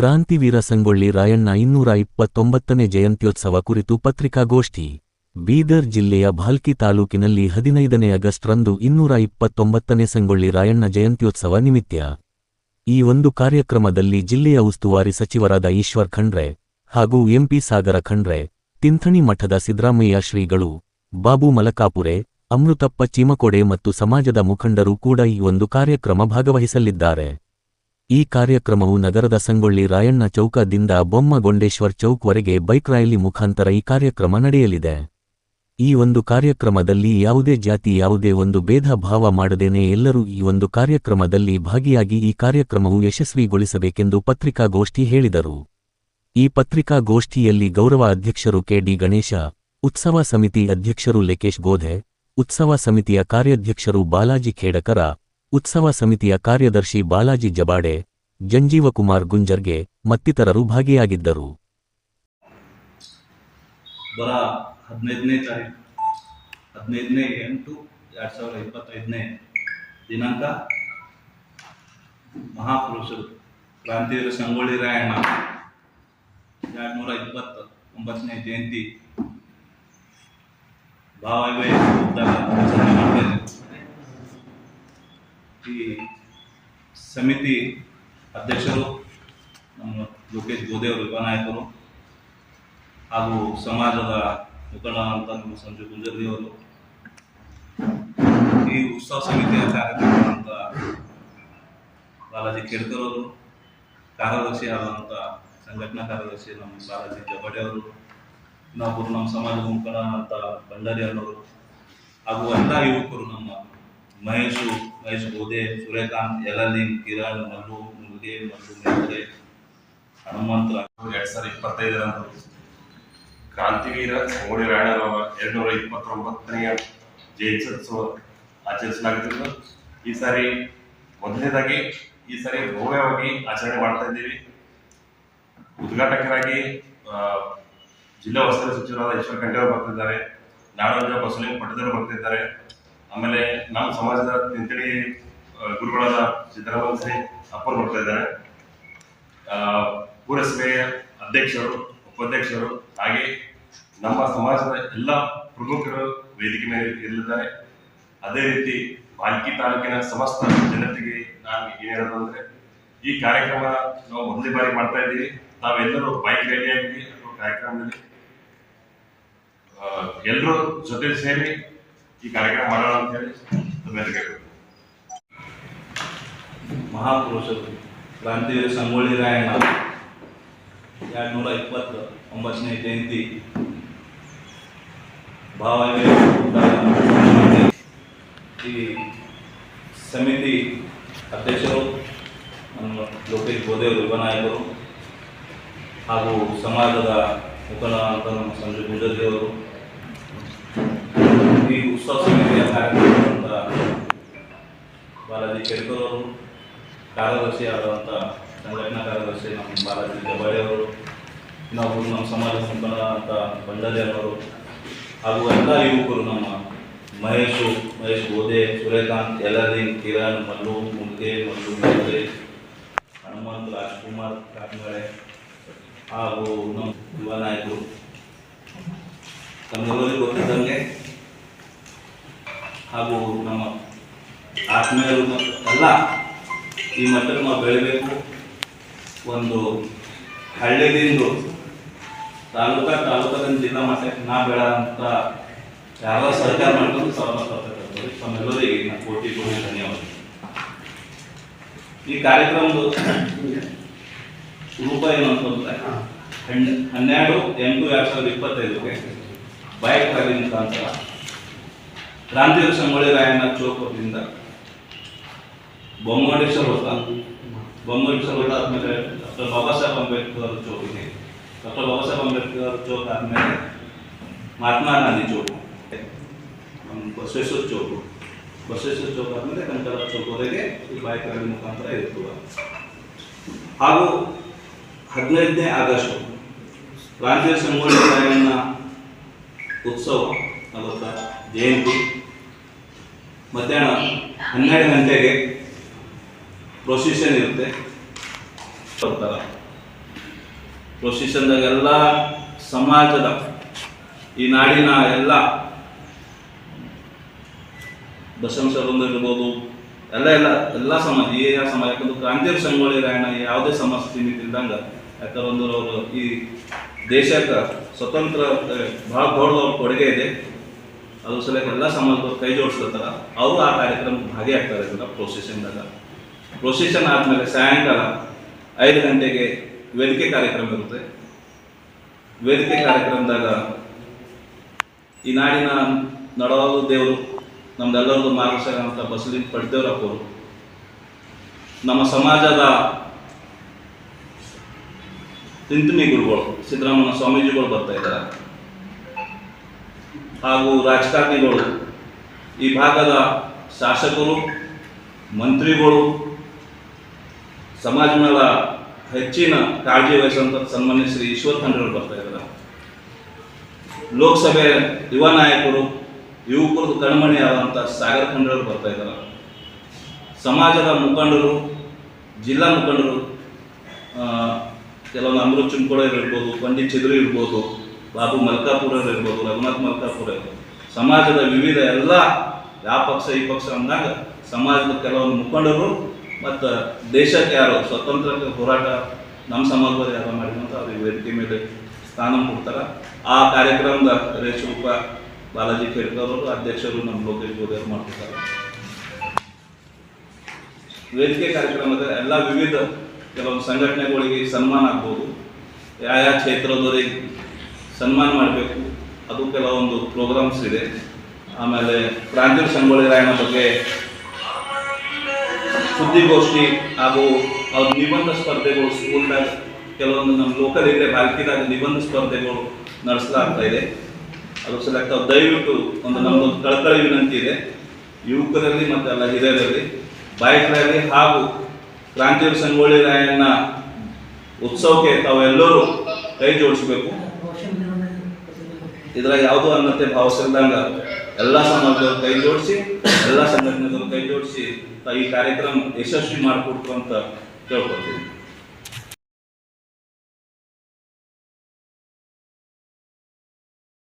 ಕ್ರಾಂತಿವೀರ ಸಂಗೊಳ್ಳಿ ರಾಯಣ್ಣ ಇನ್ನೂರ ಇಪ್ಪತ್ತೊಂಬತ್ತನೇ ಜಯಂತ್ಯೋತ್ಸವ ಕುರಿತು ಪತ್ರಿಕಾಗೋಷ್ಠಿ. ಬೀದರ್ ಜಿಲ್ಲೆಯ ಭಾಲ್ಕಿ ತಾಲೂಕಿನಲ್ಲಿ ಹದಿನೈದನೇ ಆಗಸ್ಟ್ ರಂದು ಇನ್ನೂರ ಇಪ್ಪತ್ತೊಂಬತ್ತನೇ ಸಂಗೊಳ್ಳಿ ರಾಯಣ್ಣ ಜಯಂತ್ಯೋತ್ಸವ ನಿಮಿತ್ಯ ಈ ಒಂದು ಕಾರ್ಯಕ್ರಮದಲ್ಲಿ ಜಿಲ್ಲೆಯ ಉಸ್ತುವಾರಿ ಸಚಿವರಾದ ಈಶ್ವರ್ ಖಂಡ್ರೆ ಹಾಗೂ ಎಂಪಿ ಸಾಗರ ಖಂಡ್ರೆ, ತಿಂಥಣಿ ಮಠದ ಸಿದ್ದರಾಮಯ್ಯ ಶ್ರೀಗಳು, ಬಾಬು ಮಲಕಾಪುರೆ, ಅಮೃತಪ್ಪ ಚೀಮಕೊಡೆ ಮತ್ತು ಸಮಾಜದ ಮುಖಂಡರು ಕೂಡ ಈ ಒಂದು ಕಾರ್ಯಕ್ರಮ ಭಾಗವಹಿಸಲಿದ್ದಾರೆ. ಈ ಕಾರ್ಯಕ್ರಮವು ನಗರದ ಸಂಗೊಳ್ಳಿ ರಾಯಣ್ಣ ಚೌಕದಿಂದ ಬೊಮ್ಮಗೊಂಡೇಶ್ವರ್ ಚೌಕ್ವರೆಗೆ ಬೈಕ್ ರ್ಯಾಲಿ ಮುಖಾಂತರ ಈ ಕಾರ್ಯಕ್ರಮ ನಡೆಯಲಿದೆ. ಈ ಒಂದು ಕಾರ್ಯಕ್ರಮದಲ್ಲಿ ಯಾವುದೇ ಜಾತಿ, ಯಾವುದೇ ಒಂದು ಭೇದ ಭಾವ ಮಾಡದೇನೆ ಎಲ್ಲರೂ ಈ ಒಂದು ಕಾರ್ಯಕ್ರಮದಲ್ಲಿ ಭಾಗಿಯಾಗಿ ಈ ಕಾರ್ಯಕ್ರಮವು ಯಶಸ್ವಿಗೊಳಿಸಬೇಕೆಂದು ಪತ್ರಿಕಾಗೋಷ್ಠಿ ಹೇಳಿದರು. ಈ ಪತ್ರಿಕಾಗೋಷ್ಠಿಯಲ್ಲಿ ಗೌರವ ಅಧ್ಯಕ್ಷರು ಕೆಡಿ ಗಣೇಶ, ಉತ್ಸವ ಸಮಿತಿ ಅಧ್ಯಕ್ಷರು ಲೇಕೇಶ್ ಗೋಧೆ, ಉತ್ಸವ ಸಮಿತಿಯ ಕಾರ್ಯಾಧ್ಯಕ್ಷರು ಬಾಲಾಜಿ ಖೇಡಕರ ಉತ್ಸವ ಸಮಿತಿಯ ಕಾರ್ಯದರ್ಶಿ ಬಾಲಾಜಿ ಜಬಾಡೆ, ಜಂಜೀವಕುಮಾರ್ ಗುಂಜರ್ಗೆ ಮತ್ತಿತರರು ಭಾಗಿಯಾಗಿದ್ದರು. ಬರ ಹದಿನೈದನೇ ತಾರೀಕು ಹದಿನೈದನೇ ಎಂಟು ಎರಡು ಸಾವಿರದ ಇಪ್ಪತ್ತೈದನೇ ದಿನಾಂಕ ಮಹಾಪುರುಷರು, ಕ್ರಾಂತಿವೀರ ಸಂಗೊಳ್ಳಿ ರಾಯಣ್ಣ, ಎರಡು ನೂರ ಇಪ್ಪತ್ತ ಒಂಬತ್ತನೇ ಜಯಂತಿ ಇದ್ದಾಗ ಆಚರಣೆ ಮಾಡ್ತಾ ಇದ್ದೀವಿ. ಈ ಸಮಿತಿ ಅಧ್ಯಕ್ಷರು ನಮ್ಮ ಲೋಕೇಶ್ ಗೋದೇವರು ಉಪನಾಯಕರು ಹಾಗೂ ಸಮಾಜದ ಮುಖಂಡರಾದಂಥ ನಮ್ಮ ಸಂಜು ಗುಂಜರ್ದಿಯವರು ಈ ಉತ್ಸವ ಸಮಿತಿಯ ಕಾರ್ಯಕ್ರಮದಂಥ ಬಾಲಾಜಿ ಕೇಡ್ಕರ್ ಅವರು, ಕಾರ್ಯದರ್ಶಿ ಆದಂಥ ಸಂಘಟನಾ ಕಾರ್ಯದರ್ಶಿ ನಮ್ಮ ಬಾಲಾಜಿ ಜಬಡೆ ಅವರು, ಇನ್ನೊಬ್ಬರು ನಮ್ಮ ಸಮಾಜದ ಅಂತ ಭಂಡಾರಿ ಅವರು ಹಾಗೂ ಎಲ್ಲ ಯುವಕರು ನಮ್ಮ ಮಹೇಶು ಮಹೇಶ್ ಗೋದೆ ಸೂರ್ಯಕಾಂತ್ ಯಲಲಿನ್ ಕಿರಣ್, ಮಲ್ಲು ಮುರುಗೆ ಮತ್ತು ಮೇತ್ರೆ ಹನುಮಂತ. ಎರಡ್ ಸಾವಿರದ ಇಪ್ಪತ್ತೈದರಂದು ಕ್ರಾಂತಿವೀರ ಸಂಗೊಳ್ಳಿ ರಾಯಣ್ಣನವರ ಎರಡ್ನೂರ ಇಪ್ಪತ್ತೊಂಬತ್ತನೆಯ ಜಯಂತ್ಯೋತ್ಸವ ಆಚರಿಸಲಾಗುತ್ತಿದ್ದು ಈ ಸಾರಿ ಮೊದಲನೇದಾಗಿ, ಈ ಸಾರಿ ಭವ್ಯವಾಗಿ ಆಚರಣೆ ಮಾಡ್ತಾ ಇದ್ದೀವಿ. ಉದ್ಘಾಟಕರಾಗಿ ಜಿಲ್ಲಾ ವಸತಿ ಸಚಿವರಾದ ಈಶ್ವರ ಖಂಡೆ ಅವರು ಬರ್ತಿದ್ದಾರೆ. ನಾಡೋಜ ಬಸಲಿಂಗ್ ಪಟ್ಟದವರು ಬರ್ತಿದ್ದಾರೆ. ಆಮೇಲೆ ನಮ್ಮ ಸಮಾಜದ ತಿಂತಳಿ ಆ, ಗುರುಗಳಾದ ಸಿದ್ದರಾಮಯ್ಯ ಶ್ರೀ ಅಪ್ಪರು ಬರ್ತಾ ಇದ್ದಾರೆ. ಪುರಸಭೆಯ ಅಧ್ಯಕ್ಷರು ಉಪಾಧ್ಯಕ್ಷರು ಹಾಗೆ ನಮ್ಮ ಸಮಾಜದ ಎಲ್ಲ ಪ್ರಮುಖರು ವೇದಿಕೆ ಮೇಲೆ ಇರಲಿದ್ದಾರೆ. ಅದೇ ರೀತಿ ಬಾಲ್ಕಿ ತಾಲೂಕಿನ ಸಮಸ್ತ ಜನತೆಗೆ ನಾನು ಏನೇಳೋದು ಅಂದ್ರೆ ಈ ಕಾರ್ಯಕ್ರಮ ನಾವು ಮೊದಲನೇ ಬಾರಿ ಮಾಡ್ತಾ ಇದ್ದೀವಿ. ನಾವೆಲ್ಲರೂ ಬೈಕ್ ರ್ಯಾಲಿಯಾಗಿ ಅಥವಾ ಕಾರ್ಯಕ್ರಮದಲ್ಲಿ ಎಲ್ಲರೂ ಜೊತೆ ಸೇರಿ ಈ ಕಾರ್ಯಕ್ರಮ ಮಾಡೋಣ ಅಂತ ಹೇಳಿ ತಮ್ಮೆಲ್ಲರಿಗೂ. ಮಹಾಪುರುಷರು, ಕ್ರಾಂತಿವೀರ ಸಂಗೊಳ್ಳಿ ರಾಯಣ್ಣ ಎರಡು ನೂರ ಇಪ್ಪತ್ತು ಒಂಬತ್ತನೇ ಜಯಂತಿ ಭಾವನೆ ಈ ಸಮಿತಿ ಅಧ್ಯಕ್ಷರು, ನಮ್ಮ ಲೋಕೇಶ್ ಬೋದೇವರು ಉಪನಾಯಕರು ಹಾಗೂ ಸಮಾಜದ ಮುಖಂಡರಾದಂಥ ನಮ್ಮ ಸಂಜು ಸಮಿತಿಯ ಕಾರ್ಯಕ್ರಮದಂಥ ಬಾಲಾಜಿ ಕೇಳ್ಕರ್ ಅವರು ಕಾರ್ಯದರ್ಶಿ ಆದಂಥ ಸಂಘಟನಾ ಕಾರ್ಯದರ್ಶಿ ನಮ್ಮ ಬಾಲಾಜಿ ಅವರು ಇನ್ನೊಬ್ಬರು ನಮ್ಮ ಸಮಾಜದ ಸಂಪನ್ನ ಅಂತ ಅವರು ಹಾಗೂ ಎಲ್ಲ ಯುವಕರು ನಮ್ಮ ಮಹೇಶು, ಮಹೇಶ್ ಗೋದೆ, ಸೂರ್ಯಕಾಂತ್ ಎಲ್ಲರಿನ್ ಕಿರಣ್, ಮಲ್ಲು ಮುಲ್ಗೆ ಮಲ್ಲು ಮೇತ್ರೆ ಹನುಮಂತ್, ರಾಜ್ಕುಮಾರ್ ಕಾಟ್ಮಳೆ ಹಾಗೂ ನಮ್ಮ ಯುವ ನಾಯಕರು. ತಮ್ಮೆಲ್ಲರಿಗೂ ಗೊತ್ತಿದ್ದಂಗೆ ಹಾಗೂ ನಮ್ಮ ಆತ್ಮೀಯರು ಮತ್ತು ಎಲ್ಲ ಈ ಮಟ್ಟಕ್ಕೆ ನಾವು ಬೆಳಿಬೇಕು. ಒಂದು ಹಳ್ಳಿದಿಂದ ತಾಲೂಕಾ ತಾಲೂಕದಿಂದ ಜಿಲ್ಲಾ ಮಟ್ಟಕ್ಕೆ ನಾ ಬೆಳ ಯಾವ ಸರ್ಕಾರ ಮಾಡ್ಕೊಂಡು ಸವಲತ್ತು ತಮ್ಮೆಲ್ಲರಿಗೆ ನಾನು ಕೋಟಿ ಕೋಟಿ ಧನ್ಯವಾದ ಈ ಕಾರ್ಯಕ್ರಮದ ರೂಪ ಏನು ಅಂತಂದ್ರೆ ಹನ್ನೆ- ಹನ್ನೆರಡು ಎಂಟು ಎರಡು ಸಾವಿರದ ಇಪ್ಪತ್ತೈದಕ್ಕೆ ಬೈಕ್ ರ್ಯಾಲಿ ಮುಖಾಂತರ ಕ್ರಾಂತಿವೀರ ಸಂಗೊಳ್ಳಿ ರಾಯಣ್ಣ ಚೌಕದಿಂದ ಬೊಮ್ಮಡೇಶ್ವರ ವೃತ್ತ ಬೊಮ್ಮಡೇಶ್ವರ ಆದ್ಮೇಲೆ ಡಾಕ್ಟರ್ ಬಾಬಾ ಸಾಹೇಬ್ ಅಂಬೇಡ್ಕರ್ ಚೌಕಿಗೆ ಡಾಕ್ಟರ್ ಬಾಬಾ ಸಾಹೇಬ್ ಅಂಬೇಡ್ಕರ್ ಚೌಕ್ ಆದ್ಮೇಲೆ ಮಹಾತ್ಮ ಗಾಂಧಿ ಚೌಕು. ಬಸವೇಶ್ವರ ಚೌಕು. ಬಸವೇಶ್ವರ ಚೌಕ್ ಆದಮೇಲೆ ಕನಕರ ಚೌಕವರೆಗೆ ಈ ಬೈಕ್ ಮುಖಾಂತರ ಇರ್ತದೆ ಹಾಗೂ ಹದಿನೈದನೇ ಆಗಸ್ಟ್ ಕ್ರಾಂತಿಯ ಸಂಗೊಳ್ಳಿ ರಾಯಣ್ಣ ಉತ್ಸವ ಅವತ್ತ ಜಯಂತಿ. ಮಧ್ಯಾಹ್ನ ಹನ್ನೆರಡು ಗಂಟೆಗೆ ಪ್ರೊಸಿಷನ್ ಇರುತ್ತೆ. ಬರ್ತಾರೆ ಪ್ರೊಸಿಷನ್ದಾಗ ಎಲ್ಲ ಸಮಾಜದ, ಈ ನಾಡಿನ ಎಲ್ಲ ಬಸವಂಶರೊಂದು ಇರ್ಬೋದು, ಎಲ್ಲ ಎಲ್ಲ ಎಲ್ಲ ಸಮಾಜ, ಈ ಸಮಾಜ, ಯಾಕಂದ್ರೆ ಕ್ರಾಂತಿಯ ಸಂಗೊಳ್ಳಿ ರಾಯಣ್ಣ ಯಾವುದೇ ಸಮಾಜ ಸೀಮಿತ ಇಲ್ದಂಗೆ ಯಾಕಂದ್ರೆ ಅವರು ಈ ದೇಶಕ್ಕೆ ಸ್ವತಂತ್ರ, ಭಾಳ ದೊಡ್ಡದವ್ರ ಕೊಡುಗೆ ಇದೆ. ಅದ್ರ ಸಲುವಾಗಿ ಎಲ್ಲ ಸಮಾಜದವ್ರು ಕೈ ಜೋಡಿಸ್ಲತ್ತಾರ ಅವರು ಆ ಕಾರ್ಯಕ್ರಮಕ್ಕೆ ಭಾಗಿಯಾಗ್ತಾರೆ ಅಂತ ಪ್ರೊಸೆಷನ್ದಾಗ ಪ್ರೊಸೆಷನ್ ಆದಮೇಲೆ ಸಾಯಂಕಾಲ ಐದು ಗಂಟೆಗೆ ವೇದಿಕೆ ಕಾರ್ಯಕ್ರಮ ಇರುತ್ತೆ. ವೇದಿಕೆ ಕಾರ್ಯಕ್ರಮದಾಗ ಈ ನಾಡಿನ ನಡವಾಲು ದೇವರು ನಮ್ದೆಲ್ಲರದು ಮಾರ್ಗದರ್ಶಕ ಅಂತ ಬಸಲಿನ ಪಡ್ದೇವ್ರಪ್ಪರು ನಮ್ಮ ಸಮಾಜದ ತಿಂತಿಣಿ ಗುರುಗಳು, ಸಿದ್ದರಾಮಯ್ಯ ಸ್ವಾಮೀಜಿಗಳು ಬರ್ತಾ ಇದ್ದಾರೆ. ಹಾಗೂ ರಾಜಕಾರಣಿಗಳು, ಈ ಭಾಗದ ಶಾಸಕರು, ಮಂತ್ರಿಗಳು ಸಮಾಜ ಮೇಲೆ ಹೆಚ್ಚಿನ ಕಾಳಜಿ ವಹಿಸುವಂಥ ಸನ್ಮಾನ್ಯ ಶ್ರೀ ಈಶ್ವರ್ ಖಂಡ್ರೆಗಳು ಬರ್ತಾ ಇದ್ದಾರೆ. ಲೋಕಸಭೆ ಯುವ ನಾಯಕರು ಯುವಕರದ ಕಣ್ಮಣಿಯಾದಂಥ ಸಾಗರ್ ಖಂಡ್ರೆಗಳು ಬರ್ತಾ ಇದ್ದಾರೆ. ಸಮಾಜದ ಮುಖಂಡರು, ಜಿಲ್ಲಾ ಮುಖಂಡರು ಕೆಲವೊಂದು ಅಮೃತ್ ಚುಂಕೋಳ ಇರ್ಬೋದು, ಪಂಡಿತ್ ಚಿದ್ರು ಇರ್ಬೋದು ಬಾಬು ಮಲ್ಕಾಪುರ ಇರ್ಬೋದು ರಘುನಾಥ್ ಮಲ್ಕಾಪುರ ಸಮಾಜದ ವಿವಿಧ ಎಲ್ಲ ಯಾವ ಪಕ್ಷ, ಈ ಪಕ್ಷ ಅಂದಾಗ ಸಮಾಜದ ಕೆಲವೊಂದು ಮುಖಂಡರು ಮತ್ತು ದೇಶಕ್ಕೆ ಯಾರು ಸ್ವತಂತ್ರಕ್ಕೆ ಹೋರಾಟ, ನಮ್ಮ ಸಮಾಜದಲ್ಲಿ ಯಾರು ಮಾಡಿದಂತ ಅವ್ರಿಗೆ ವೇದಿಕೆ ಮೇಲೆ ಸ್ಥಾನ ಕೊಡ್ತಾರೆ. ಆ ಕಾರ್ಯಕ್ರಮದ ರೇಷೂಪ ಬಾಲಾಜಿ ಖೇಡ್ಕರ್ ಅಧ್ಯಕ್ಷರು ನಮ್ಮ ಲೋಕೇಶ್ ಗೋದಿ ಅವರು ಮಾಡ್ತಿದ್ದಾರೆ. ವೇದಿಕೆ ಕಾರ್ಯಕ್ರಮದ ಎಲ್ಲ ವಿವಿಧ ಕೆಲವೊಂದು ಸಂಘಟನೆಗಳಿಗೆ ಸನ್ಮಾನ ಆಗ್ಬೋದು. ಯಾವ ಯಾವ ಕ್ಷೇತ್ರದವರಿಗೆ ಸನ್ಮಾನ ಮಾಡಬೇಕು. ಅದು ಕೆಲವೊಂದು ಪ್ರೋಗ್ರಾಮ್ಸ್ ಇದೆ. ಆಮೇಲೆ ಪ್ರಾಂತೀಯ ಸಂಗೊಳ್ಳಿ ರಾಯಣ್ಣ ಬಗ್ಗೆ ಸುದ್ದಿಗೋಷ್ಠಿ ಹಾಗೂ ಅವ್ರ ನಿಬಂಧ ಸ್ಪರ್ಧೆಗಳು ಸ್ಕೂಲ್ನಾಗ ಕೆಲವೊಂದು ನಮ್ಮ ಲೋಕಲ್ ಇದೆ ಬಾಲ್ಕಿದಾಗ ನಿಬಂಧ ಸ್ಪರ್ಧೆಗಳು ನಡೆಸಲಾಗ್ತಾ ಇದೆ. ಅದ್ರ ತಾವು ದಯವಿಟ್ಟು ಒಂದು ನಮ್ಮದೊಂದು ಕಳಕಳಿ ವಿನಂತಿ ಇದೆ. ಯುವಕರಲ್ಲಿ ಮತ್ತು ಅಲ್ಲ ಹಿರಿಯರಲ್ಲಿ ಬೈಕ್ ರ್ಯಾಲಿ ಹಾಗೂ ಕ್ರಾಂತಿ ಸಂಗೊಳ್ಳಿ ರಾಯಣ್ಣ ಉತ್ಸವಕ್ಕೆ ತಾವೆಲ್ಲರೂ ಕೈ ಜೋಡಿಸಬೇಕು. ಇದ್ರಾಗ ಯಾವುದೋ ಅನ್ನತೆ ಭಾವಿಸಿಲ್ದಂಗ ಎಲ್ಲ ಸಮಾಜದವರು ಕೈ ಜೋಡಿಸಿ, ಎಲ್ಲ ಸಂಘಟನೆದವ್ರು ಕೈ ಜೋಡಿಸಿ ಈ ಕಾರ್ಯಕ್ರಮ ಯಶಸ್ವಿ ಮಾಡಿಕೊಡ್ತು ಅಂತ ಕೇಳ್ಕೊಳ್ತೀವಿ